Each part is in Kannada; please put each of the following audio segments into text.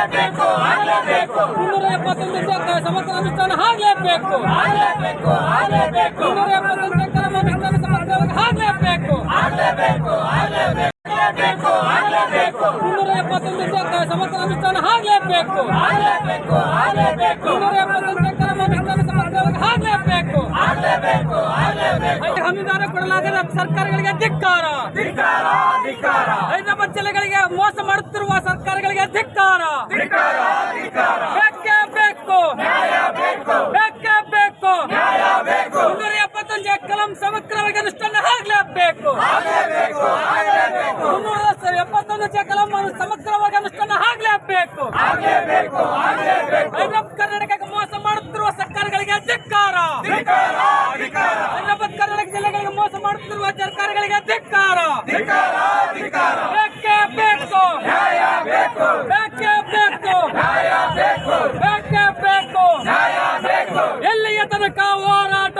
ಆಗಲೇಬೇಕು ಆಗಲೇಬೇಕು. ಮುನ್ನೂರ ಎಪ್ಪತ್ತೊಂದು ಸರ್ಕಾರ ಸಮಗ್ರ ಅನುಷ್ಠಾನ ಆಗಲೇಬೇಕು ಆಗಲೇಬೇಕು. ಆಗಲೇಬೇಕು ಮುನ್ನೂರ ಎಪ್ಪತ್ತೊಂದು ಸರ್ಕಾರ ಅನುಷ್ಠಾನ ಸಮಗ್ರವಾಗಿ ಆಗಲೇಬೇಕು. ಆಗಲೇಬೇಕು ಆಗಲೇಬೇಕು ಆಗಲೇಬೇಕು. ಮುನ್ನೂರ ಎಪ್ಪತ್ತೊಂದು ಸರ್ಕಾರ ಸಮಗ್ರ ಅನುಷ್ಠಾನ ಆಗಲೇಬೇಕು ಆಗಲೇಬೇಕು. ಆಗಲೇಬೇಕು ಮುನ್ನೂರ ಎಪ್ಪತ್ತೊಂದು ಸರ್ಕಾರ ಅನುಷ್ಠಾನ ಸಮಗ್ರವಾಗಿ ಆಗಲೇಬೇಕು. ಆಗಲೇಬೇಕು ಆಗಲೇಬೇಕು. ಅನುದಾನ ಕೊಡಲಾಗದ ಸರ್ಕಾರಗಳಿಗೆ ಧಿಕ್ಕಾರ. ಹೈದರಾಬಾದ್ ಜಿಲ್ಲೆಗಳಿಗೆ ಮೋಸ ಮಾಡುತ್ತಿರುವ ಸರ್ಕಾರಗಳಿಗೆ ಧಿಕ್ಕಾರ. ಬೇಕೇ ಬೇಕು. ಬೇಕು. ಬೇಕೇ ಮುನ್ನೂರ ಎಪ್ಪತ್ತೊಂದು ಕಲಂ ಸಮಗ್ರವಾಗಿ ಅನುಷ್ಠಾನ ಆಗಲೇಬೇಕು ಮುನ್ನೂರ ಎಪ್ಪತ್ತೊಂದು ಕಲಂ ಸಮಗ್ರವಾಗಿ ಅನುಷ್ಠಾನ ಆಗಲೇಬೇಕು ಹೈದರಾಬಾದ್ ಕರ್ನಾಟಕಕ್ಕೆ ಮೋಸ ಮಾಡುತ್ತಿರುವ ಸರ್ಕಾರಗಳಿಗೆ ಧಿಕ್ಕಾರ ಹೈದರಾಬಾದ್ ಕರ್ನಾಟಕ ಜಿಲ್ಲೆಗಳಿಗೆ ಮೋಸ ಮಾಡುತ್ತಿರುವ ಸರ್ಕಾರಗಳಿಗೆ ಧಿಕ್ಕಾರ. ಬೇಕೇ ಬೇಕು. ಬೇಕು. ಬೇಕೇ ಬೇಕು. ಎಲ್ಲಿಯ ತನಕ ಹೋರಾಟ?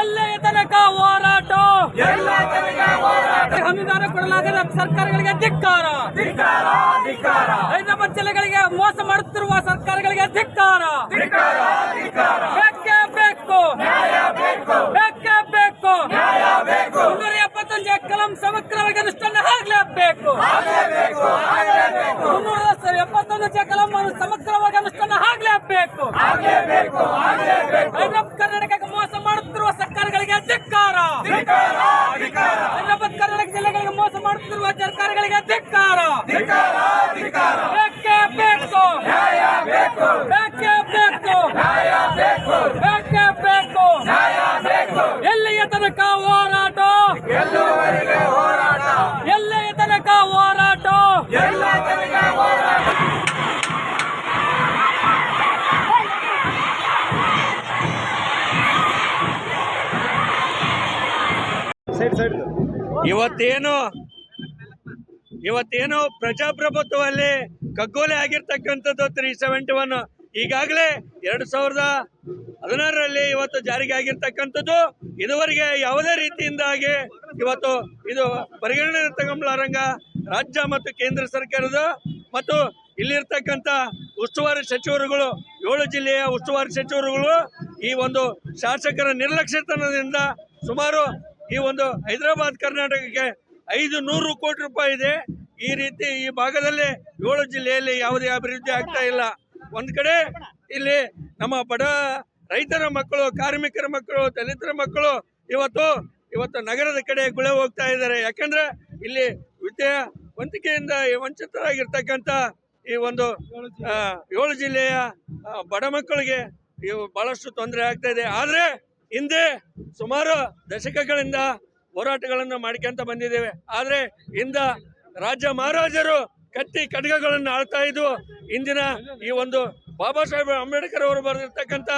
ಎಲ್ಲಿಯ ತನಕ ಹೋರಾಟ? ಅನುದಾನ ಕೊಡಲಾಗದ ಸರ್ಕಾರಗಳಿಗೆ ಧಿಕ್ಕಾರ. ಹೈದರಾಬಾದ್ ಜಿಲ್ಲೆಗಳಿಗೆ ಮೋಸ ಮಾಡುತ್ತಿರುವ ಸರ್ಕಾರಗಳಿಗೆ ಧಿಕ್ಕಾರ ಧಿಕ್ಕಾರ ಧಿಕ್ಕಾರ ಬೇಕೇ ಬೇಕು ನ್ಯಾಯ ಬೇಕು ಬೇಕೇ ಬೇಕು ನ್ಯಾಯ ಬೇಕು ಮುನ್ನೂರ ಸಮಗ್ರವಾಗಿ ಅನುಷ್ಠಾನ ಆಗಲೇಬೇಕು. ಮುನ್ನೂರ ಎಪ್ಪತ್ತೊಂದು ಕಲಂ ಸಮಗ್ರವಾಗಿ ಅನುಷ್ಠಾನ ಆಗಲೇಬೇಕು. ಕರ್ನಾಟಕಕ್ಕೆ ಮೋಸ ಮಾಡುತ್ತಿರುವ ಸರ್ಕಾರಗಳಿಗೆ ಧಿಕ್ಕಾರ ಹೈದರಾಬಾದ್ ಕರ್ನಾಟಕ ಜಿಲ್ಲೆಗಳಿಗೆ ಮೋಸ ಮಾಡುತ್ತಿರುವ ಸರ್ಕಾರಗಳಿಗೆ ಧಿಕ್ಕಾರ ಬೇಕೇ ಬೇಕು. ಬೇಕು. ಬೇಕೇ ಬೇಕು. ಬೇಕು. ಎಲ್ಲಿಯ ತನಕ ಹೋರಾಟ? ಇವತ್ತೇನು ಇವತ್ತೇನು ಪ್ರಜಾಪ್ರಭುತ್ವದಲ್ಲಿ ಕಗ್ಗೋಲೆ ಆಗಿರ್ತಕ್ಕಂಥದ್ದು ತ್ರೀ ಸೆವೆಂಟಿ ಒನ್. ಈಗಾಗಲೇ ಎರಡು ಸಾವಿರದ ಹದಿನಾರರಲ್ಲಿ ಇವತ್ತು ಜಾರಿಗೆ ಆಗಿರ್ತಕ್ಕಂಥದ್ದು, ಇದುವರೆಗೆ ಯಾವುದೇ ರೀತಿಯಿಂದಾಗಿ ಇವತ್ತು ಇದು ಪರಿಗಣನೆ ತಗೊಂಬಲಾರಂಗ ರಾಜ್ಯ ಮತ್ತು ಕೇಂದ್ರ ಸರ್ಕಾರದ ಮತ್ತು ಇಲ್ಲಿರ್ತಕ್ಕಂಥ ಉಸ್ತುವಾರಿ ಸಚಿವರುಗಳು, ಏಳು ಜಿಲ್ಲೆಯ ಉಸ್ತುವಾರಿ ಸಚಿವರುಗಳು ಈ ಒಂದು ಶಾಸಕರ ನಿರ್ಲಕ್ಷ್ಯತನದಿಂದ ಸುಮಾರು ಈ ಒಂದು ಹೈದರಾಬಾದ್ ಕರ್ನಾಟಕಕ್ಕೆ ಐದು ನೂರು ಕೋಟಿ ರೂಪಾಯಿ ಇದೆ. ಈ ರೀತಿ ಈ ಭಾಗದಲ್ಲಿ ಏಳು ಜಿಲ್ಲೆಯಲ್ಲಿ ಯಾವುದೇ ಅಭಿವೃದ್ಧಿ ಆಗ್ತಾ ಇಲ್ಲ. ಒಂದ್ ಕಡೆ ಇಲ್ಲಿ ನಮ್ಮ ಬಡ ರೈತರ ಮಕ್ಕಳು, ಕಾರ್ಮಿಕರ ಮಕ್ಕಳು, ದಲಿತರ ಮಕ್ಕಳು ಇವತ್ತು ಇವತ್ತು ನಗರದ ಕಡೆ ಗುಳೆ ಹೋಗ್ತಾ ಇದ್ದಾರೆ. ಯಾಕಂದ್ರೆ ಇಲ್ಲಿ ವಿದ್ಯಾ ವಂತಿಕೆಯಿಂದ ವಂಚಿತರಾಗಿರ್ತಕ್ಕಂಥ ಈ ಒಂದು ಏಳು ಜಿಲ್ಲೆಯ ಬಡ ಮಕ್ಕಳಿಗೆ ಬಹಳಷ್ಟು ತೊಂದರೆ ಆಗ್ತಾ ಇದೆ. ಆದ್ರೆ ಹಿಂದೆ ಸುಮಾರು ದಶಕಗಳಿಂದ ಹೋರಾಟಗಳನ್ನು ಮಾಡ್ಕೊಂತ ಬಂದಿದ್ದೇವೆ. ಆದರೆ ಇಂದ ರಾಜ್ಯ ಮಹಾರಾಜರು ಕತ್ತಿ ಖಡ್ಗಗಳನ್ನು ಆಳ್ತಾ ಇದ್ವು ಇಂದಿನ ಈ ಒಂದು ಬಾಬಾ ಸಾಹೇಬ್ ಅಂಬೇಡ್ಕರ್ ಅವರು ಬರೆದಿರ್ತಕ್ಕಂಥ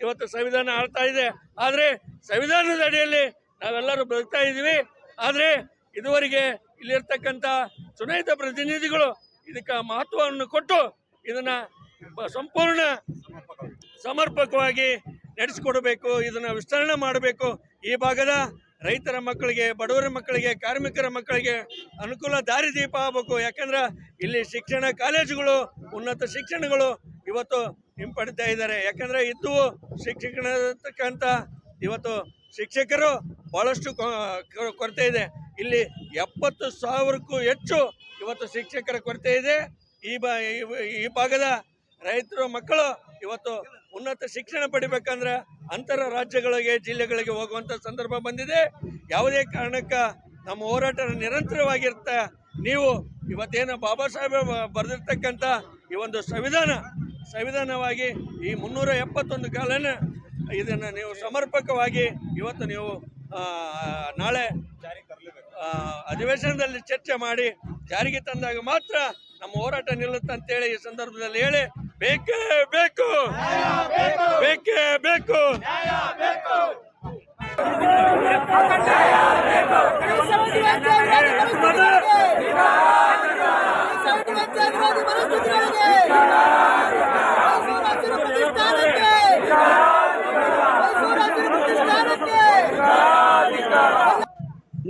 ಇವತ್ತು ಸಂವಿಧಾನ ಆಳ್ತಾ ಇದೆ. ಆದರೆ ಸಂವಿಧಾನದ ಅಡಿಯಲ್ಲಿ ನಾವೆಲ್ಲರೂ ಬದುಕ್ತಾ ಇದ್ದೀವಿ. ಆದರೆ ಇದುವರೆಗೆ ಇಲ್ಲಿರ್ತಕ್ಕಂಥ ಚುನಾಯಿತ ಪ್ರತಿನಿಧಿಗಳು ಇದಕ್ಕೆ ಮಹತ್ವವನ್ನು ಕೊಟ್ಟು ಇದನ್ನ ಸಂಪೂರ್ಣ ಸಮರ್ಪಕವಾಗಿ ನಡೆಸಿಕೊಡಬೇಕು, ಇದನ್ನು ವಿಸ್ತರಣೆ ಮಾಡಬೇಕು. ಈ ಭಾಗದ ರೈತರ ಮಕ್ಕಳಿಗೆ, ಬಡವರ ಮಕ್ಕಳಿಗೆ, ಕಾರ್ಮಿಕರ ಮಕ್ಕಳಿಗೆ ಅನುಕೂಲ ದಾರಿದೀಪ ಆಗಬೇಕು. ಯಾಕಂದ್ರೆ ಇಲ್ಲಿ ಶಿಕ್ಷಣ ಕಾಲೇಜುಗಳು, ಉನ್ನತ ಶಿಕ್ಷಣಗಳು ಇವತ್ತು ಹಿಂಪಡಿತಾ ಇದ್ದಾರೆ. ಯಾಕಂದ್ರೆ ಇದ್ದು ಶಿಕ್ಷಕತಕ್ಕಂಥ ಇವತ್ತು ಶಿಕ್ಷಕರು ಕೊ- ಕೊರತೆ ಇದೆ. ಇಲ್ಲಿ ಎಪ್ಪತ್ತು ಸಾವಿರಕ್ಕೂ ಹೆಚ್ಚು ಇವತ್ತು ಶಿಕ್ಷಕರ ಕೊರತೆ ಇದೆ. ಈ ಬಾ ಈ ಭಾಗದ ರೈತರು ಮಕ್ಕಳು ಇವತ್ತು ಉನ್ನತ ಶಿಕ್ಷಣ ಪಡಿಬೇಕಂದ್ರೆ ಅಂತರ ರಾಜ್ಯಗಳಿಗೆ, ಜಿಲ್ಲೆಗಳಿಗೆ ಹೋಗುವಂತ ಸಂದರ್ಭ ಬಂದಿದೆ. ಯಾವುದೇ ಕಾರಣಕ್ಕ ನಮ್ಮ ಹೋರಾಟ ನಿರಂತರವಾಗಿರ್ತ ನೀವು ಇವತ್ತೇನು ಬಾಬಾ ಸಾಹೇಬ್ ಬರೆದಿರ್ತಕ್ಕಂಥ ಈ ಒಂದು ಸಂವಿಧಾನ, ಸಂವಿಧಾನವಾಗಿ ಈ ಮುನ್ನೂರ ಎಪ್ಪತ್ತೊಂದು ಕಾಲನ ಇದನ್ನು ನೀವು ಸಮರ್ಪಕವಾಗಿ ಇವತ್ತು ನೀವು ನಾಳೆ ಅಧಿವೇಶನದಲ್ಲಿ ಚರ್ಚೆ ಮಾಡಿ ಜಾರಿಗೆ ತಂದಾಗ ಮಾತ್ರ ನಮ್ಮ ಹೋರಾಟ ನಿಲ್ಲುತ್ತೆ ಅಂತೇಳಿ ಈ ಸಂದರ್ಭದಲ್ಲಿ ಹೇಳಿ ಬೇಕೇ ಬೇಕು. ಬೇಕೇ ಬೇಕು.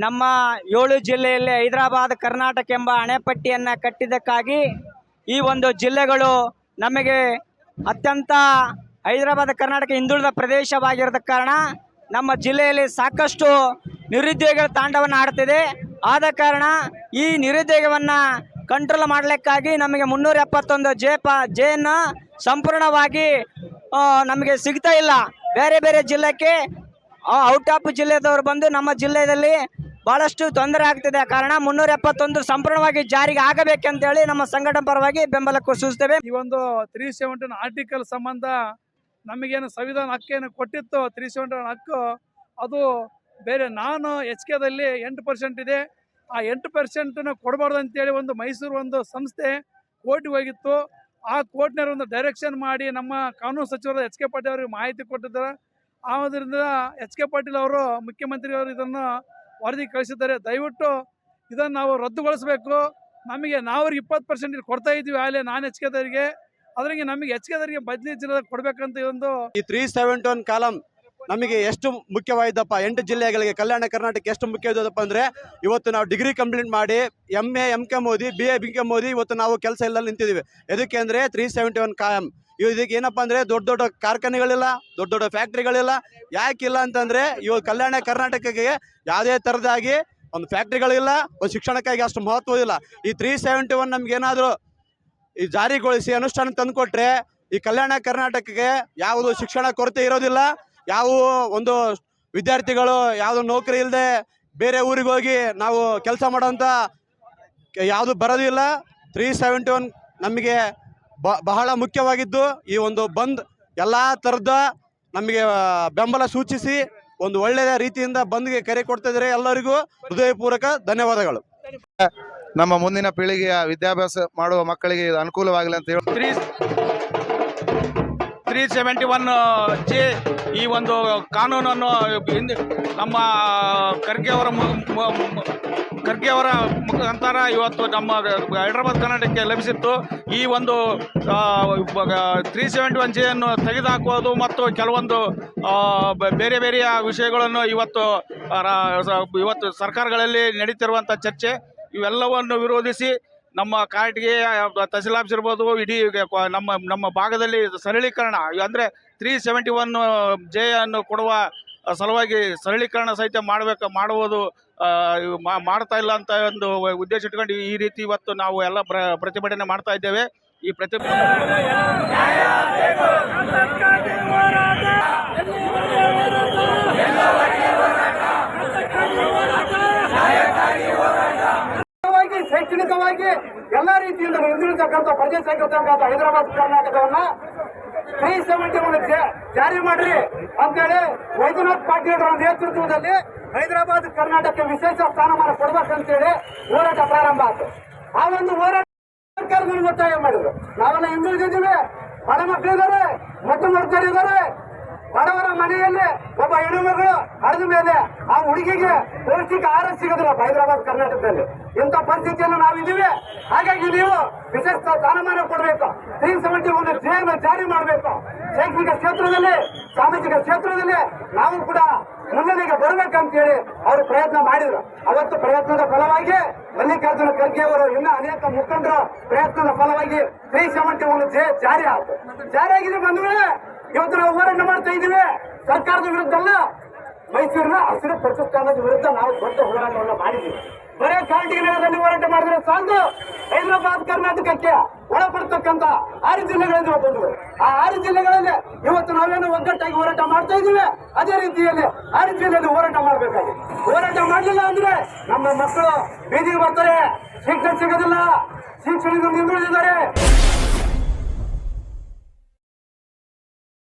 ನಮ್ಮ ಏಳು ಜಿಲ್ಲೆಯಲ್ಲಿ ಹೈದರಾಬಾದ್, ಕರ್ನಾಟಕ ಎಂಬ ಅಣೆಪಟ್ಟಿಯನ್ನು ಕಟ್ಟಿದ್ದಕ್ಕಾಗಿ ಈ ಒಂದು ಜಿಲ್ಲೆಗಳು ನಮಗೆ ಅತ್ಯಂತ ಹೈದರಾಬಾದ್, ಕರ್ನಾಟಕ ಹಿಂದುಳಿದ ಪ್ರದೇಶವಾಗಿರದ ಕಾರಣ ನಮ್ಮ ಜಿಲ್ಲೆಯಲ್ಲಿ ಸಾಕಷ್ಟು ನಿರುದ್ಯೋಗಿಗಳ ತಾಂಡವನ್ನು ಆಡ್ತಿದೆ. ಆದ ಕಾರಣ ಈ ನಿರುದ್ಯೋಗವನ್ನು ಕಂಟ್ರೋಲ್ ಮಾಡಲಿಕ್ಕಾಗಿ ನಮಗೆ ಮುನ್ನೂರ ಎಪ್ಪತ್ತೊಂದು ಜೆ ಪ ಜೆಯನ್ನು ಸಂಪೂರ್ಣವಾಗಿ ನಮಗೆ ಸಿಗ್ತಾ ಇಲ್ಲ. ಬೇರೆ ಬೇರೆ ಜಿಲ್ಲೆಗೆ ಔಟ್ ಆಫ್ ಜಿಲ್ಲೆದವರು ಬಂದು ನಮ್ಮ ಜಿಲ್ಲೆಯಲ್ಲಿ ಬಹಳಷ್ಟು ತೊಂದರೆ ಆಗ್ತಿದೆ. ಕಾರಣ ಮುನ್ನೂರ ಎಪ್ಪತ್ತೊಂದು ಸಂಪೂರ್ಣವಾಗಿ ಜಾರಿಗೆ ಆಗಬೇಕಂತೇಳಿ ನಮ್ಮ ಸಂಘಟನೆ ಪರವಾಗಿ ಬೆಂಬಲ ಸೂಚಿಸ್ತೇವೆ ಈ ಒಂದು ತ್ರೀ ಸೆವೆಂಟಿನ್ ಆರ್ಟಿಕಲ್ ಸಂಬಂಧ ನಮಗೇನು ಸಂವಿಧಾನ ಹಕ್ಕೇನು ಕೊಟ್ಟಿತ್ತು ತ್ರೀ ಸೆವೆಂಟಿನ್ ಹಕ್ಕು, ಅದು ಬೇರೆ ನಾನು ಎಚ್ ಕೆದಲ್ಲಿ ಎಂಟು ಪರ್ಸೆಂಟ್ ಇದೆ. ಆ ಎಂಟು ಪರ್ಸೆಂಟನ್ನು ಕೊಡಬಾರ್ದು ಅಂತೇಳಿ ಒಂದು ಮೈಸೂರು ಒಂದು ಸಂಸ್ಥೆ ಕೋರ್ಟ್ಗೆ ಹೋಗಿತ್ತು. ಆ ಕೋರ್ಟ್ನವ್ರು ಒಂದು ಡೈರೆಕ್ಷನ್ ಮಾಡಿ ನಮ್ಮ ಕಾನೂನು ಸಚಿವರು ಎಚ್ ಕೆ ಪಾಟೀಲ್ ಅವರಿಗೆ ಮಾಹಿತಿ ಕೊಟ್ಟಿದ್ದಾರೆ. ಆದ್ದರಿಂದ ಎಚ್ ಕೆ ಪಾಟೀಲ್ ಅವರು ಮುಖ್ಯಮಂತ್ರಿಯವರು ಇದನ್ನು ವರದಿ ಕಳಿಸಿದ್ದಾರೆ. ದಯವಿಟ್ಟು ಇದನ್ನು ನಾವು ರದ್ದುಗೊಳಿಸಬೇಕು. ನಮಗೆ ನಾವು ಇಪ್ಪತ್ತು ಪರ್ಸೆಂಟ್ ಇಲ್ಲಿ ಕೊಡ್ತಾ ಇದ್ವಿ ಆಗಲೇ ನಾನ್ ಹೆಚ್ಕೆದವರಿಗೆ ಅದ್ರಿಗೆ ನಮಗೆ ಹೆಚ್ಕೆದವರಿಗೆ ಬದಲಿ ಜಿಲ್ಲೆ ಕೊಡ್ಬೇಕಂತ ಒಂದು ಈ ತ್ರೀ ಸೆವೆಂಟಿ ಒನ್ ಕಾಲಂ ನಮಗೆ ಎಷ್ಟು ಮುಖ್ಯವಾದಪ್ಪ ಎಂಟು ಜಿಲ್ಲೆಗಳಿಗೆ ಕಲ್ಯಾಣ ಕರ್ನಾಟಕ ಎಷ್ಟು ಮುಖ್ಯವಾದಪ್ಪ ಅಂದ್ರೆ ಇವತ್ತು ನಾವು ಡಿಗ್ರಿ ಕಂಪ್ಲೀಟ್ ಮಾಡಿ M A K Modi B A B K ಓದಿ ಇವತ್ತು ನಾವು ಕೆಲಸ ಇಲ್ಲ ನಿಂತಿದ್ದೀವಿ. ಎದಕ್ಕೆ ಅಂದ್ರೆ ತ್ರೀ ಸೆವೆಂಟಿ ಒನ್ ಕಾಯಂ ಇದಕ್ಕೆ ಏನಪ್ಪ ಅಂದ್ರೆ ದೊಡ್ಡ ದೊಡ್ಡ ಕಾರ್ಖಾನೆಗಳಿಲ್ಲ, ದೊಡ್ಡ ದೊಡ್ಡ ಫ್ಯಾಕ್ಟ್ರಿಗಳಿಲ್ಲ. ಯಾಕಿಲ್ಲ ಅಂತಂದ್ರೆ ಇವಾಗ ಕಲ್ಯಾಣ ಕರ್ನಾಟಕಕ್ಕೆ ಯಾವುದೇ ತರದಾಗಿ ಒಂದು ಫ್ಯಾಕ್ಟ್ರಿಗಳಿಲ್ಲ, ಒಂದು ಶಿಕ್ಷಣಕ್ಕಾಗಿ ಅಷ್ಟು ಮಹತ್ವ ಇಲ್ಲ. ಈ ತ್ರೀ ಸೆವೆಂಟಿ ಒನ್ ನಮ್ಗೆ ಏನಾದರೂ ಈ ಜಾರಿಗೊಳಿಸಿ ಅನುಷ್ಠಾನ ತಂದುಕೊಟ್ರೆ ಈ ಕಲ್ಯಾಣ ಕರ್ನಾಟಕಕ್ಕೆ ಯಾವುದು ಶಿಕ್ಷಣ ಕೊರತೆ ಇರೋದಿಲ್ಲ. ಯಾವ ಒಂದು ವಿದ್ಯಾರ್ಥಿಗಳು, ಯಾವುದು ನೌಕರಿ ಇಲ್ಲದೆ ಬೇರೆ ಊರಿಗೆ ಹೋಗಿ ನಾವು ಕೆಲಸ ಮಾಡೋಂಥ ಯಾವುದು ಬರೋದಿಲ್ಲ. ತ್ರೀ ಸೆವೆಂಟಿ ಒನ್ ನಮಗೆ ಬಹಳ ಮುಖ್ಯವಾಗಿದ್ದು ಈ ಒಂದು ಬಂದ್ ಎಲ್ಲ ಥರದ ನಮಗೆ ಬೆಂಬಲ ಸೂಚಿಸಿ ಒಂದು ಒಳ್ಳೆಯ ರೀತಿಯಿಂದ ಬಂದ್ಗೆ ಕರೆ ಕೊಡ್ತಿದ್ದಾರೆ ಎಲ್ಲರಿಗೂ ಹೃದಯಪೂರ್ವಕ ಧನ್ಯವಾದಗಳು. ನಮ್ಮ ಮುಂದಿನ ಪೀಳಿಗೆಯ ವಿದ್ಯಾಭ್ಯಾಸ ಮಾಡುವ ಮಕ್ಕಳಿಗೆ ಇದು ಅನುಕೂಲವಾಗಲಿ ಅಂತ ಹೇಳಿ. Three three seventy one G ಈ ಒಂದು ಕಾನೂನನ್ನು ಹಿಂದೆ ನಮ್ಮ ಖರ್ಗೆ ಅವರ ಖರ್ಗೆ ಅವರ ಮುಖಾಂತರ ಇವತ್ತು ನಮ್ಮ ಹೈದರಾಬಾದ್ ಕರ್ನಾಟಕಕ್ಕೆ ಲಭಿಸಿತ್ತು. ಈ ಒಂದು ತ್ರೀ ಸೆವೆಂಟಿ ಒನ್ ಜೆಯನ್ನು ತೆಗೆದುಹಾಕುವುದು ಮತ್ತು ಕೆಲವೊಂದು ಬೇರೆ ಬೇರೆಯ ವಿಷಯಗಳನ್ನು ಇವತ್ತು ಇವತ್ತು ಸರ್ಕಾರಗಳಲ್ಲಿ ನಡೀತಿರುವಂಥ ಚರ್ಚೆ. ಇವೆಲ್ಲವನ್ನು ವಿರೋಧಿಸಿ ನಮ್ಮ ಕಾರ್ಟ್ಗೆ ತಹಸೀಲ್ ಆಫೀಸ್ ಇರ್ಬೋದು ಇಡೀ ನಮ್ಮ ನಮ್ಮ ಭಾಗದಲ್ಲಿ ಸರಳೀಕರಣ, ಅಂದರೆ ತ್ರೀ ಸೆವೆಂಟಿ ಒನ್ ಜೆ ಅನ್ನು ಕೊಡುವ ಸಲುವಾಗಿ ಸರಳೀಕರಣ ಸಹಿತ ಮಾಡಬೇಕು, ಮಾಡುವುದು ಮಾಡ್ತಾ ಇಲ್ಲ ಅಂತ ಒಂದು ಉದ್ದೇಶ ಇಟ್ಕೊಂಡು ಈ ರೀತಿ ಇವತ್ತು ನಾವು ಎಲ್ಲ ಪ್ರ- ಪ್ರತಿಭಟನೆ ಮಾಡ್ತಾ ಇದ್ದೇವೆ. ಈ ಶೈಕ್ಷಣಿಕವಾಗಿ ಎಲ್ಲ ರೀತಿಯಿಂದ ಹಿಂದುಳಿತಕ್ಕಂಥ ಪ್ರದೇಶ ಹೈದರಾಬಾದ್ ಕರ್ನಾಟಕವನ್ನ ತ್ರೀ ಜಾರಿ ಮಾಡ್ರಿ. ಅಂತೇಳಿ ವೈದ್ಯನಾಥ್ ಪಾಟೀಲ್ ಅವರ ನೇತೃತ್ವದಲ್ಲಿ ಹೈದರಾಬಾದ್ ಕರ್ನಾಟಕ ವಿಶೇಷ ಸ್ಥಾನಮಾನ ಕೊಡ್ಬೇಕಂತೇಳಿ ಹೋರಾಟ ಪ್ರಾರಂಭ ಆಯ್ತು. ಆ ಒಂದು ಹೋರಾಟ ಸರ್ಕಾರದಲ್ಲಿ ಒತ್ತಾಯ ಮಾಡಿದ್ರು. ನಾವೆಲ್ಲ ಹಿಂದುಳಿದಿದ್ದೀವಿ ಬಡ ಮಕ್ಕಳಿದ್ದಾರೆ ಮೊಟ್ಟ ಇದ್ದಾರೆ. ಬಡವರ ಮನೆಯಲ್ಲಿ ಒಬ್ಬ ಹೆಣ್ಣುಮಗಳು ಹರಿದ ಮೇಲೆ ಆ ಹುಡುಗಿಗೆ ಪೌಷ್ಟಿಕ ಆಹಾರ ಸಿಗೋದಿಲ್ಲ ಹೈದರಾಬಾದ್, ಕರ್ನಾಟಕದಲ್ಲಿ. ಇಂಥ ಪರಿಸ್ಥಿತಿಯನ್ನು ನಾವಿದ್ದೀವಿ. ಹಾಗಾಗಿ ನೀವು ವಿಶೇಷ ಸ್ಥಾನಮಾನ ಕೊಡಬೇಕು. ತ್ರೀ ಸೆವೆಂಟಿ ಒಂದು ಜೇನ ಜಾರಿ ಮಾಡಬೇಕು. ಶೈಕ್ಷಣಿಕ ಕ್ಷೇತ್ರದಲ್ಲಿ ಸಾಮಾಜಿಕ ಕ್ಷೇತ್ರದಲ್ಲಿ ನಾವು ಕೂಡ ಮುನ್ನಡೆಗೆ ಬರ್ಬೇಕಂತೇಳಿ ಅವರು ಪ್ರಯತ್ನ ಮಾಡಿದ್ರು. ಅವತ್ತು ಪ್ರಯತ್ನದ ಫಲವಾಗಿ ಮಲ್ಲಿಕಾರ್ಜುನ ಖರ್ಗೆ ಅವರು ಇನ್ನ ಅನೇಕ ಮುಖಂಡರ ಪ್ರಯತ್ನದ ಫಲವಾಗಿ ತ್ರೀ ಸೆವೆಂಟಿ ಒಂದು ಜೆ ಜಾರಿ ಆಯ್ತು. ಜಾರಿ ಆಗಿದೆ ಬಂದ್ಮೇಲೆ ಇವತ್ತು ನಾವು ಹೋರಾಟ ಮಾಡ್ತಾ ಇದ್ದೀವಿ. ಸರ್ಕಾರದ ವಿರುದ್ಧ ಅಲ್ಲ, ಮೈಸೂರಿನ ಹಸಿರು ಪ್ರತಿಷ್ಠಾನದ ವಿರುದ್ಧ ನಾವು ದೊಡ್ಡ ಹೋರಾಟವನ್ನು ಮಾಡಿದ್ದೀವಿ. ಬರೇ ನೆಲದಲ್ಲಿ ಹೋರಾಟ ಮಾಡಿದ್ರೆ ಸಾಲದು ಹೈದರಾಬಾದ್, ಕರ್ನಾಟಕಕ್ಕೆ ಒಳಪಡ್ತಕ್ಕಂತ ಆರು ಜಿಲ್ಲೆಗಳಿಂದ ಬಂದವು ಆ ಆರು ಜಿಲ್ಲೆಗಳಲ್ಲಿ ಇವತ್ತು ನಾವೇನು ಒಗ್ಗಟ್ಟಾಗಿ ಹೋರಾಟ ಮಾಡ್ತಾ ಇದ್ದೀವಿ? ಅದೇ ರೀತಿಯಲ್ಲಿ ಆರು ಜಿಲ್ಲೆಯಲ್ಲಿ ಹೋರಾಟ ಮಾಡಬೇಕಾಗಿದೆ. ಹೋರಾಟ ಮಾಡಲಿಲ್ಲ ಅಂದ್ರೆ ನಮ್ಮ ಮಕ್ಕಳು ಬೀದಿಗೆ ಬರ್ತಾರೆ. ಶಿಕ್ಷಣ ಸಿಗೋದಿಲ್ಲ. ಶಿಕ್ಷಣದಿಂದ ಹಿಂದುಳಿದಿದ್ದಾರೆ.